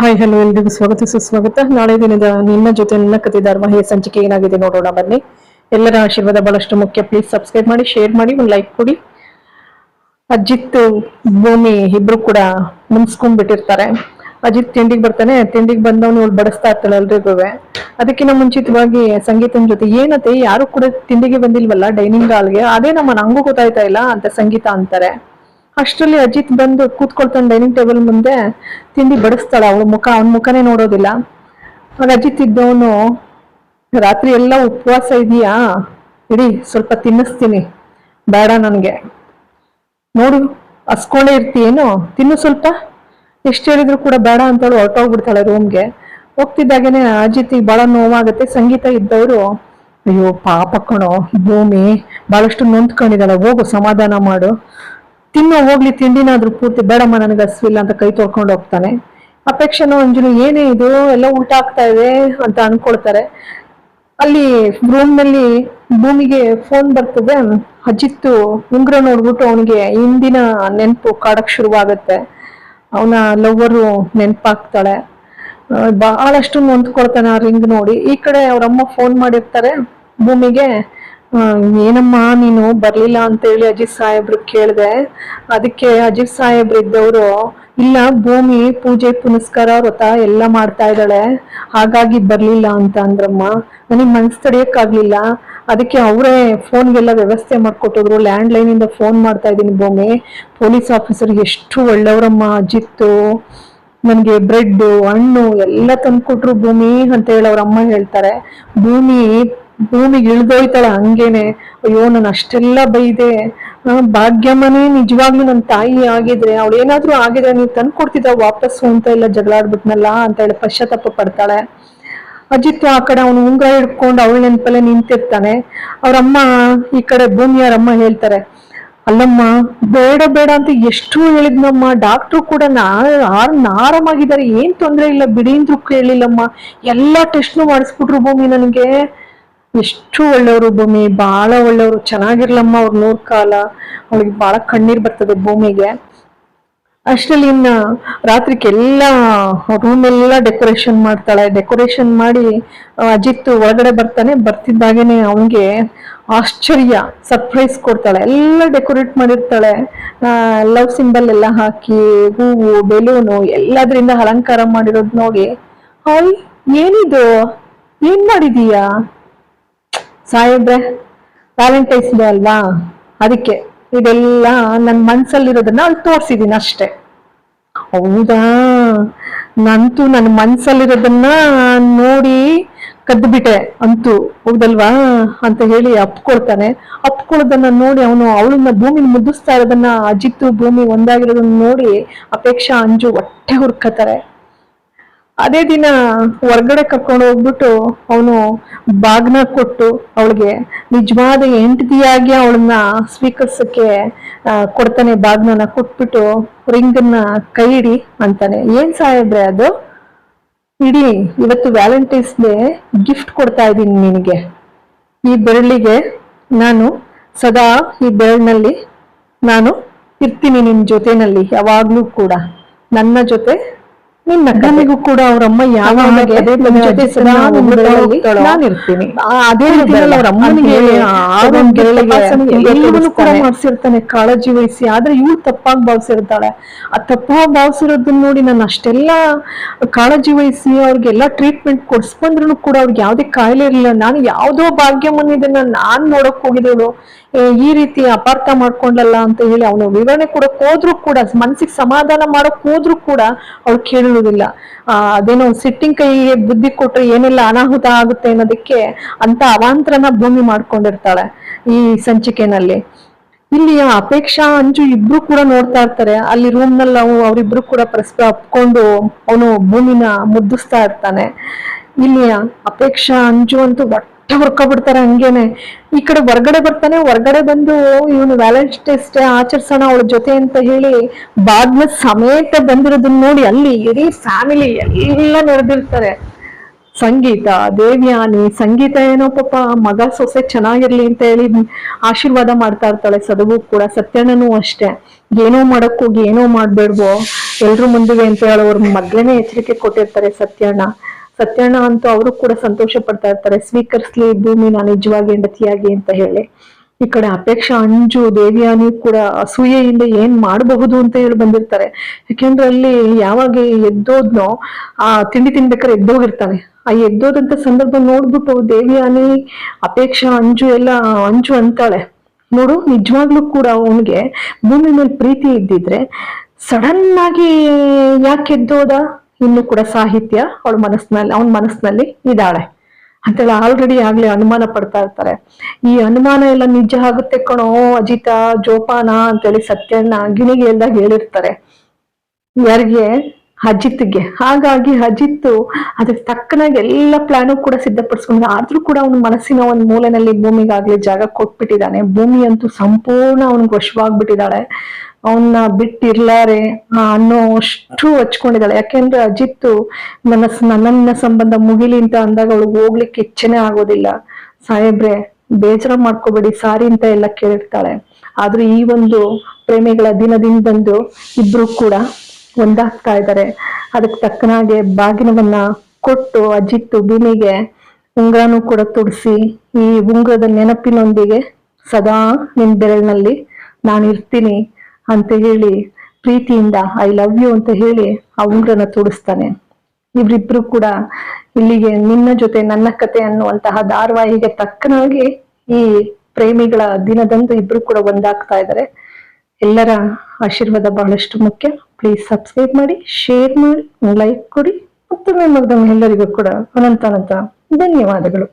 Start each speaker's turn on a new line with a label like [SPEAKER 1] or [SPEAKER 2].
[SPEAKER 1] Hi hello, ಎಲ್ರಿಗೂ ಸ್ವಾಗತ, ಸುಸ್ವಾಗತ. ನಾಳೆ ದಿನದ ನಿಮ್ಮ ಜೊತೆ ನನ್ನ ಧರ್ಮ ಧಾರಾವಾಹಿಯ ಸಂಚಿಕೆ ಏನಾಗಿದೆ ನೋಡೋಣ, ಬನ್ನಿ. ಎಲ್ಲರ ಆಶೀರ್ವಾದ ಬಹಳಷ್ಟು ಮುಖ್ಯ. ಪ್ಲೀಸ್ ಸಬ್ಸ್ಕ್ರೈಬ್ ಮಾಡಿ ಶೇರ್ ಮಾಡಿ, ಒಂದು ಲೈಕ್ ಕೊಡಿ. ಅಜಿತ್ ಭೂಮಿ ಇಬ್ರು ಕೂಡ ಮುನ್ಸ್ಕೊಂಡ್ಬಿಟ್ಟಿರ್ತಾರೆ ಅಜಿತ್ ತಿಂಡಿಗೆ ಬರ್ತಾನೆ, ತಿಂಡಿಗೆ ಬಂದವನು ಅವ್ಳು ಬಡಿಸ್ತಾ ಇರ್ತಾಳೆ ಎಲ್ರಿಗೂ ಅದಕ್ಕಿಂತ ಮುಂಚಿತವಾಗಿ ಸಂಗೀತನ ಜೊತೆ ಏನತ್ತೆ, ಯಾರು ಕೂಡ ತಿಂಡಿಗೆ ಬಂದಿಲ್ವಲ್ಲ ಡೈನಿಂಗ್ ಹಾಲ್ಗೆ ಅದೇ ನಮ್ಮ ನಂಗೂ ಗೊತ್ತಾಯ್ತಾ ಇಲ್ಲ ಅಂತ ಸಂಗೀತ ಅಂತಾರೆ. ಅಷ್ಟರಲ್ಲಿ ಅಜಿತ್ ಬಂದು ಕೂತ್ಕೊಳ್ತಾನೆ ಡೈನಿಂಗ್ ಟೇಬಲ್ ಮುಂದೆ, ತಿಂಡಿ ಬಡಿಸ್ತಾಳ ಅವಳ ಮುಖ, ಅವನ ಮುಖನೇ ನೋಡೋದಿಲ್ಲ. ಆಗ ಅಜಿತ್ ಇದ್ದವನು, ರಾತ್ರಿ ಎಲ್ಲ ಉಪವಾಸ ಇದೆಯಾ ಇಡಿ, ಸ್ವಲ್ಪ ತಿನ್ನಿಸ್ತೀನಿ. ಬೇಡ ನನಗೆ. ನೋಡು ಹಸ್ಕೊಂಡೇ ಇರ್ತೀಯೇನು? ತಿನ್ನು ಸ್ವಲ್ಪ. ಎಷ್ಟು ಹೇಳಿದ್ರು ಕೂಡ ಬೇಡ ಅಂತೇಳಿ ಹೊರಟೋಗ್ಬಿಡ್ತಾಳೆ ರೂಮ್ಗೆ. ಹೋಗ್ತಿದ್ದಾಗೇನೆ ಅಜಿತಿಗೆ ಬಹಳ ನೋವಾಗುತ್ತೆ. ಸಂಗೀತ ಇದ್ದವರು, ಅಯ್ಯೋ, ಪಾಪ ಕಣೋ ಭೂಮಿ. ಭಾಳಷ್ಟು ನೊಂದ್ಕೊಂಡಿದ್ದಾಳೆ. ಹೋಗು, ಸಮಾಧಾನ ಮಾಡು. ತಿನ್ನೋ ಹೋಗ್ಲಿ, ತಿಂಡಿನಾದ್ರೂ ಪೂರ್ತಿ ಬೇಡಮ್ಮ, ನನಗೆ ಹಸಿವಿಲ್ಲ ಅಂತ ಕೈ ತೊಳ್ಕೊಂಡು ಹೋಗ್ತಾನೆ. ಅಪೇಕ್ಷನು ಅಂಜನು ಏನೇ ಇದು, ಎಲ್ಲ ಊಟ ಆಗ್ತಾ ಇದೆ ಅಂತ ಅನ್ಕೊಳ್ತಾರೆ. ಅಲ್ಲಿ ರೂಮ್ನಲ್ಲಿ ಭೂಮಿಗೆ ಫೋನ್ ಬರ್ತದೆ. ಅಜಿತ್ತು ಉಂಗ್ರ ನೋಡ್ಬಿಟ್ಟು ಅವನಿಗೆ ಹಿಂದಿನ ನೆನಪು ಕಾಡಕ್ ಶುರುವಾಗತ್ತೆ. ಅವನ ಲವ್ವರು ನೆನಪಾಗ್ತಾಳೆ. ಬಹಳಷ್ಟು ನೊಂದ್ಕೊಳ್ತಾನೆ ಆ ರಿಂಗ್ ನೋಡಿ. ಈ ಕಡೆ ಅವ್ರಮ್ಮ ಫೋನ್ ಮಾಡಿರ್ತಾರೆ ಭೂಮಿಗೆ. ಏನಮ್ಮ, ನೀನು ಬರ್ಲಿಲ್ಲ ಅಂತ ಹೇಳಿ ಅಜಿತ್ ಸಾಹೇಬ್ರು ಕೇಳಿದೆ. ಅದಕ್ಕೆ ಅಜಿತ್ ಸಾಹೇಬ್ರು ಇದ್ದವರು, ಇಲ್ಲ, ಭೂಮಿ, ಪೂಜೆ, ಪುನಸ್ಕಾರ, ವ್ರತ ಎಲ್ಲ ಮಾಡ್ತಾ ಇದ್ದಾಳೆ. ಹಾಗಾಗಿ ಬರ್ಲಿಲ್ಲ ಅಂತ ಅಂದ್ರಮ್ಮ. ನನಗೆ ಮನ್ಸ್ ತಡೆಯಕ್ಕಾಗ್ಲಿಲ್ಲ. ಅದಕ್ಕೆ ಅವರೇ ಫೋನ್ಗೆಲ್ಲ ವ್ಯವಸ್ಥೆ ಮಾಡಿಕೊಟ್ಟಿದ್ರು. ಲ್ಯಾಂಡ್ ಲೈನ್ ಇಂದ ಫೋನ್ ಮಾಡ್ತಾ ಇದ್ದೀನಿ ಭೂಮಿ. ಪೊಲೀಸ್ ಆಫೀಸರ್ ಎಷ್ಟು ಒಳ್ಳೆಯವರಮ್ಮ ಅಜಿತ್ತು. ನನಗೆ ಬ್ರೆಡ್ ಹಣ್ಣು ಎಲ್ಲ ತಂದ್ಕೊಟ್ರು ಭೂಮಿ ಅಂತ ಹೇಳಿ ಅವ್ರ ಅಮ್ಮ ಹೇಳ್ತಾರೆ. ಭೂಮಿ ಭೂಮಿಗೆ ಇಳ್ದೋಯ್ತಾಳ, ಹಂಗೇನೆ, ಅಯ್ಯೋ, ನಾನು ಅಷ್ಟೆಲ್ಲ ಬೈದೆ. ಭಾಗ್ಯಮ್ಮನೇ ನಿಜವಾಗ್ಲೂ ನನ್ನ ತಾಯಿ ಆಗಿದ್ರೆ, ಅವಳು ಏನಾದ್ರೂ ಆಗಿದ್ರೆ ನೀವು ತಂದ್ಕೊಡ್ತಿದ್ದ ವಾಪಸ್ಸು ಅಂತ ಎಲ್ಲ ಜಗಳಾಡ್ಬಿಟ್ನಲ್ಲ ಅಂತ ಹೇಳಿ ಪಶ್ಚಾತ್ತಾಪ ಪಡ್ತಾಳೆ. ಅಜಿತ್ ಆ ಕಡೆ ಅವನು ಉಂಗುರ ಹಿಡ್ಕೊಂಡು ಅವಳ ನೆನಪಲ್ಲೇ ನಿಂತಿರ್ತಾನೆ. ಅವ್ರಮ್ಮ, ಈ ಕಡೆ ಭೂಮಿಯವರಮ್ಮ ಹೇಳ್ತಾರೆ, ಅಲ್ಲಮ್ಮ, ಬೇಡ ಬೇಡ ಅಂತ ಎಷ್ಟು ಹೇಳಿದ್ನಮ್ಮ. ಡಾಕ್ಟ್ರು ಕೂಡ ನಾ, ಆರ್ ಆರಾಮಾಗಿದ್ದಾರೆ ಏನ್ ತೊಂದರೆ ಇಲ್ಲ, ಬಿಡಿ ಅಂದ್ರೂ ಕೇಳಿಲ್ಲಮ್ಮ. ಎಲ್ಲಾ ಟೆಸ್ಟ್ನು ಮಾಡಿಸ್ಬಿಟ್ರು ಭೂಮಿ ನನಗೆ. ಎಷ್ಟು ಒಳ್ಳೆಯವರು ಭೂಮಿ, ಭಾಳ ಒಳ್ಳೆಯವರು, ಚೆನ್ನಾಗಿರ್ಲಮ್ಮ ಅವ್ರ ನೂರು ಕಾಲ. ಅವಳಿಗೆ ಬಹಳ ಕಣ್ಣೀರು ಬರ್ತದೆ ಭೂಮಿಗೆ. ಅಷ್ಟರಲ್ಲಿ ಇನ್ನ ಎಲ್ಲಾ ರೂಮ್ ಎಲ್ಲ ಡೆಕೋರೇಷನ್ ಮಾಡ್ತಾಳೆ. ಡೆಕೋರೇಷನ್ ಮಾಡಿ ಅಜಿತ್ ಒಳಗಡೆ ಬರ್ತಾನೆ. ಬರ್ತಿದ್ದಾಗೇನೆ ಅವನಿಗೆ ಆಶ್ಚರ್ಯ ಸರ್ಪ್ರೈಸ್ ಕೊಡ್ತಾಳೆ. ಎಲ್ಲ ಡೆಕೋರೇಟ್ ಮಾಡಿರ್ತಾಳೆ. ಲವ್ ಸಿಂಬಲ್ ಎಲ್ಲ ಹಾಕಿ, ಹೂವು ಬೆಲೂನು ಎಲ್ಲದರಿಂದ ಅಲಂಕಾರ ಮಾಡಿರೋದು ನೋಡಿ. ಹಾಯ್, ಏನಿದು? ಏನ್ ಮಾಡಿದೀಯಾ? ಸಾಹೇಬ್ರೆ ವ್ಯಾಲೆಂಟೈನ್ಸ್ ಡೇ ಅಲ್ವಾ? ಅದಕ್ಕೆ ಇದೆಲ್ಲ ನನ್ನ ಮನ್ಸಲ್ಲಿರೋದನ್ನ ಅಲ್ಲಿ ತೋರ್ಸಿದೀನಿ ಅಷ್ಟೇ. ಹೌದಾ? ನಂತೂ ನನ್ನ ಮನ್ಸಲ್ಲಿರೋದನ್ನ ನೋಡಿ ಕದ್ದುಬಿಟ್ಟೆ ಅಂತೂ. ಹೌದಲ್ವಾ? ಅಂತ ಹೇಳಿ ಅಪ್ಕೊಳ್ತಾನೆ. ಅಪ್ಕೊಳ್ಳೋದನ್ನ ನೋಡಿ ಅವನು ಅವಳನ್ನ ಭೂಮಿ ಮುದ್ದಿಸ್ತಾ ಇರೋದನ್ನ ಅಜಿತ್ತು ಭೂಮಿ ಒಂದಾಗಿರೋದನ್ನ ನೋಡಿ ಅಪೇಕ್ಷಾ, ಅಂಜು ಹೊಟ್ಟೆ ಹುರ್ಕತಾರೆ ಅದೇ ದಿನ ಹೊರ್ಗಡೆ ಕರ್ಕೊಂಡು ಹೋಗ್ಬಿಟ್ಟು ಅವನು ಬಾಗ್ನ ಕೊಟ್ಟು ಅವಳಿಗೆ, ನಿಜವಾದ ಹೆಂಡತಿಯಾಗಿ ಅವಳನ್ನ ಸ್ವೀಕರಿಸಕ್ಕೆ ಕೊಡ್ತಾನೆ ಬಾಗ್ನನ ಕೊಟ್ಬಿಟ್ಟು ರಿಂಗನ್ನ ಕೈ ಇಡಿ ಅಂತಾನೆ. ಏನ್ ಸಾಹೇಬ್ರೆ ಅದು? ಇಡಿ ಇವತ್ತು ವ್ಯಾಲೆಂಟೈನ್ಸ್ ಡೇ ಗಿಫ್ಟ್ ಕೊಡ್ತಾ ಇದ್ದೀನಿ ನಿನಗೆ. ಈ ಬೆರಳಿಗೆ ನಾನು ಸದಾ ಈ ಬೆರಳಿನಲ್ಲಿ ನಾನು ಇರ್ತೀನಿ ನಿನ್ ಜೊತೆನಲ್ಲಿ, ಯಾವಾಗ್ಲೂ ಕೂಡ. ನನ್ನ ಜೊತೆ ನಿನ್ನ ಕೂಡ ಅವ್ರಮ್ಮ ಯಾವಾಗ ನಾನಿರ್ತೀನಿ ಅದೇ ಅವ್ರ ಅಮ್ಮನಿಗೆ ಆರೋಗ್ಯ ಕೂಡ ಮಾಡ್ಸಿರ್ತಾನೆ ಕಾಳಜಿ ವಹಿಸಿ ಆದ್ರೆ ಇವಳು ತಪ್ಪಾಗಿ ಭಾವಿಸಿರ್ತಾಳೆ. ಆ ತಪ್ಪಾಗಿ ಭಾವಿಸಿರೋದನ್ನ ನೋಡಿ ನಾನು ಅಷ್ಟೆಲ್ಲ ಕಾಳಜಿ ವಹಿಸಿ ಅವ್ರಿಗೆಲ್ಲ ಟ್ರೀಟ್ಮೆಂಟ್ ಕೊಡ್ಸ್ಬಂದ್ರು ಕೂಡ ಅವ್ರಿಗೆ ಯಾವ್ದೇ ಕಾಯಿಲೆ ಇರಲಿಲ್ಲ. ನಾನು ಯಾವ್ದೋ ಭಾಗ್ಯಮನ್ ಇದನ್ನ ನಾನ್ ನೋಡಕ್ ಹೋಗಿದವಳು ಈ ರೀತಿ ಅಪಾರ್ಥ ಮಾಡ್ಕೊಂಡಲ್ಲ ಅಂತ ಹೇಳಿ ಅವನು ವಿವರಣೆ ಕೊಡಕ್ ಹೋದ್ರು ಕೂಡ ಮನ್ಸಿಗೆ ಸಮಾಧಾನ ಮಾಡಕ್ ಹೋದ್ರು ಕೂಡ ಅವ್ಳು ಕೇಳಿರೋದಿಲ್ಲ ಆ, ಅದೇನೋ ಸಿಟ್ಟಿಂಗ್ ಕೈಗೆ ಬುದ್ಧಿ ಕೊಟ್ರೆ ಏನೆಲ್ಲ ಅನಾಹುತ ಆಗುತ್ತೆ ಅನ್ನೋದಕ್ಕೆ ಅಂತ ಅವಾಂತರನ ಭೂಮಿ ಮಾಡ್ಕೊಂಡಿರ್ತಾಳೆ ಈ ಸಂಚಿಕೆನಲ್ಲಿ. ಇಲ್ಲಿ ಅಪೇಕ್ಷಾ, ಅಂಜು ಇಬ್ರು ಕೂಡ ನೋಡ್ತಾ ಇರ್ತಾರೆ. ಅಲ್ಲಿ ರೂಮ್ನಲ್ಲಿ ಅವು ಅವರಿಬ್ರು ಕೂಡ ಪರಸ್ಪರ ಅಪ್ಕೊಂಡು ಅವನು ಭೂಮಿನ ಮುದ್ದಿಸ್ತಾ ಇರ್ತಾನೆ. ಇಲ್ಲಿ ಅಪೇಕ್ಷಾ, ಅಂಜು ಅಂತೂ ಹೊರ್ಕೊಬಿಡ್ತಾರೆ ಹಂಗೇನೆ. ಈ ಕಡೆ ಹೊರ್ಗಡೆ ಬರ್ತಾನೆ, ಹೊರ್ಗಡೆ ಬಂದು ಇವನು ವ್ಯಾಲೆನ್ಸ್ ಟೆಸ್ಟ್ ಆಚರಿಸೋಣ ಅವಳ ಜೊತೆ ಅಂತ ಹೇಳಿ ಬಾಗ್ಲ ಸಮೇತ ಬಂದಿರೋದನ್ನ ನೋಡಿ ಅಲ್ಲಿ ಇಡೀ ಫ್ಯಾಮಿಲಿ ಎಲ್ಲ ನೆರೆದಿರ್ತಾರೆ. ಸಂಗೀತ, ದೇವ್ಯಾನಿ, ಸಂಗೀತ ಏನೋ ಪಾಪ ಮಗ ಸೊಸೆ ಚೆನ್ನಾಗಿರ್ಲಿ ಅಂತ ಹೇಳಿ ಆಶೀರ್ವಾದ ಮಾಡ್ತಾ ಇರ್ತಾಳೆ ಸದಗು ಕೂಡ, ಸತ್ಯಣ್ಣನೂ ಅಷ್ಟೇ. ಏನೋ ಮಾಡಕ್ ಹೋಗಿ ಏನೋ ಮಾಡ್ಬೇಡ್ವೋ. ಎಲ್ರು ಮುಂದಿವೆ ಅಂತ ಹೇಳಿ ಅವ್ರ ಮೊದ್ಲೇನೆ ಎಚ್ಚರಿಕೆ ಕೊಟ್ಟಿರ್ತಾರೆ ಸತ್ಯಣ್ಣ. ಸತ್ಯಣ್ಣ ಅಂತೂ ಅವರು ಕೂಡ ಸಂತೋಷ ಪಡ್ತಾ ಇರ್ತಾರೆ. ಸ್ವೀಕರಿಸ್ಲಿ ಭೂಮಿ, ನಾನು ನಿಜವಾಗಿ ಹೆಂಡತಿಯಾಗಿ ಅಂತ ಹೇಳಿ. ಈ ಕಡೆ ಅಪೇಕ್ಷಾ, ಅಂಜು, ದೇವಿಯಾನಿ ಕೂಡ ಅಸೂಯೆಯಿಂದ ಏನ್ ಮಾಡಬಹುದು ಅಂತ ಹೇಳಿ ಬಂದಿರ್ತಾರೆ. ಯಾಕೆಂದ್ರೆ ಅಲ್ಲಿ ಯಾವಾಗ ಎದ್ದೋದ್ನೋ, ಆ ತಿಂಡಿ ತಿನ್ಬೇಕಾದ್ರೆ ಎದ್ದೋಗಿರ್ತಾನೆ. ಆ ಎದ್ದೋದಂತ ಸಂದರ್ಭ ನೋಡ್ಬಿಟ್ಟು ದೇವಿಯಾನಿ, ಅಪೇಕ್ಷಾ, ಅಂಜು ಎಲ್ಲ, ಅಂಜು ಅಂತಾಳೆ. ನೋಡು, ನಿಜವಾಗ್ಲೂ ಕೂಡ ಅವನಿಗೆ ಭೂಮಿ ಮೇಲೆ ಪ್ರೀತಿ ಇದ್ದಿದ್ರೆ ಸಡನ್ ಆಗಿ ಯಾಕೆ ಎದ್ದೋದ? ಇನ್ನು ಕೂಡ ಸಾಹಿತ್ಯ ಅವಳ ಮನಸ್ಸಿನಲ್ಲಿ, ಅವನ ಮನಸ್ಸಿನಲ್ಲಿ ಇದ್ದಾಳೆ. ಅಂತೇಳಿ ಆಲ್ರೆಡಿ ಆಗ್ಲೇ ಅನುಮಾನ ಪಡ್ತಾ ಇರ್ತಾರೆ. ಈ ಅನುಮಾನ ಎಲ್ಲ ನಿಜ ಆಗುತ್ತೆ ಕಣೋ, ಅಜಿತ, ಜೋಪಾನ ಅಂತೇಳಿ ಸತ್ಯಣ್ಣ ಗಿಣಿಗೆ ಎಲ್ಲ ಹೇಳಿರ್ತಾರೆ. ಯಾರಿಗೆ? ಅಜಿತ್ಗೆ. ಹಾಗಾಗಿ ಅಜಿತ್ ಅದಕ್ಕೆ ತಕ್ಕನಾಗಿ ಎಲ್ಲ ಪ್ಲಾನು ಕೂಡ ಸಿದ್ಧಪಡಿಸ್ಕೊಂಡು, ಆದ್ರೂ ಕೂಡ ಅವನ ಮನಸ್ಸಿನ ಒಂದು ಮೂಲೆನಲ್ಲಿ ಭೂಮಿಗಾಗ್ಲಿ ಜಾಗ ಕೊಟ್ಬಿಟ್ಟಿದ್ದಾನೆ. ಭೂಮಿ ಅಂತೂ ಸಂಪೂರ್ಣ ಅವನಿಗೆ ವಶವಾಗ್ಬಿಟ್ಟಿದ್ದಾಳೆ. ಅವನ್ನ ಬಿಟ್ಟಿರ್ಲಾರೆ? ಅನ್ನೋ ಅಷ್ಟು ಹಚ್ಕೊಂಡಿದ್ದಾಳೆ. ಯಾಕೆಂದ್ರೆ ಅಜಿತ್ ನನ್ನ ನನ್ನನ್ನ ನನ್ನ ಸಂಬಂಧ ಮುಗಿಲಿ ಅಂತ ಅಂದಾಗ ಅವಳು ಹೋಗ್ಲಿಕ್ಕೆ ಇಚ್ಛೆನೆ ಆಗೋದಿಲ್ಲ. ಸಾಹೇಬ್ರೆ, ಬೇಜಾರ ಮಾಡ್ಕೋಬೇಡಿ. ಸಾರಿ ಅಂತ ಎಲ್ಲ ಕೇಳಿರ್ತಾಳೆ. ಆದ್ರೆ ಈ ಒಂದು ಪ್ರೇಮಿಗಳ ದಿನದಿಂದ ಬಂದು ಇಬ್ರು ಕೂಡ ಒಂದಾಗ್ತಾ ಇದ್ದಾರೆ. ಅದಕ್ಕೆ ತಕ್ಕನಾಗೆ ಬಾಗಿನವನ್ನ ಕೊಟ್ಟು ಅಜಿತ್ ಭೂಮಿಗೆ ಉಂಗ್ರನೂ ಕೂಡ ತುಡಿಸಿ, ಈ ಉಂಗ್ರದ ನೆನಪಿನೊಂದಿಗೆ ಸದಾ ನಿನ್ ಬೆರಳಿನಲ್ಲಿ ನಾನು ಇರ್ತೀನಿ ಅಂತ ಹೇಳಿ, ಪ್ರೀತಿಯಿಂದ ಐ ಲವ್ ಯು ಅಂತ ಹೇಳಿ ಆ ಉಂಗ್ರನ ತೋಡಿಸ್ತಾನೆ. ಇವರಿಬ್ರು ಕೂಡ ಇಲ್ಲಿಗೆ ನಿನ್ನ ಜೊತೆ ನನ್ನ ಕತೆ ಅನ್ನುವಂತಹ ಧಾರಾವಾಹಿಗೆ ತಕ್ಕನಾಗಿ ಈ ಪ್ರೇಮಿಗಳ ದಿನದಂದು ಇಬ್ರು ಕೂಡ ಒಂದಾಗ್ತಾ ಇದ್ದಾರೆ ಎಲ್ಲರ ಆಶೀರ್ವಾದ ಬಹಳಷ್ಟು ಮುಖ್ಯ. ಪ್ಲೀಸ್ ಸಬ್ಸ್ಕ್ರೈಬ್ ಮಾಡಿ ಶೇರ್ ಮಾಡಿ ಲೈಕ್ ಕೊಡಿ. ಮತ್ತೊಮ್ಮೆ ಮಗದೊಮ್ಮೆ ಎಲ್ಲರಿಗೂ ಕೂಡ ಅನಂತ ಅನಂತ ಧನ್ಯವಾದಗಳು.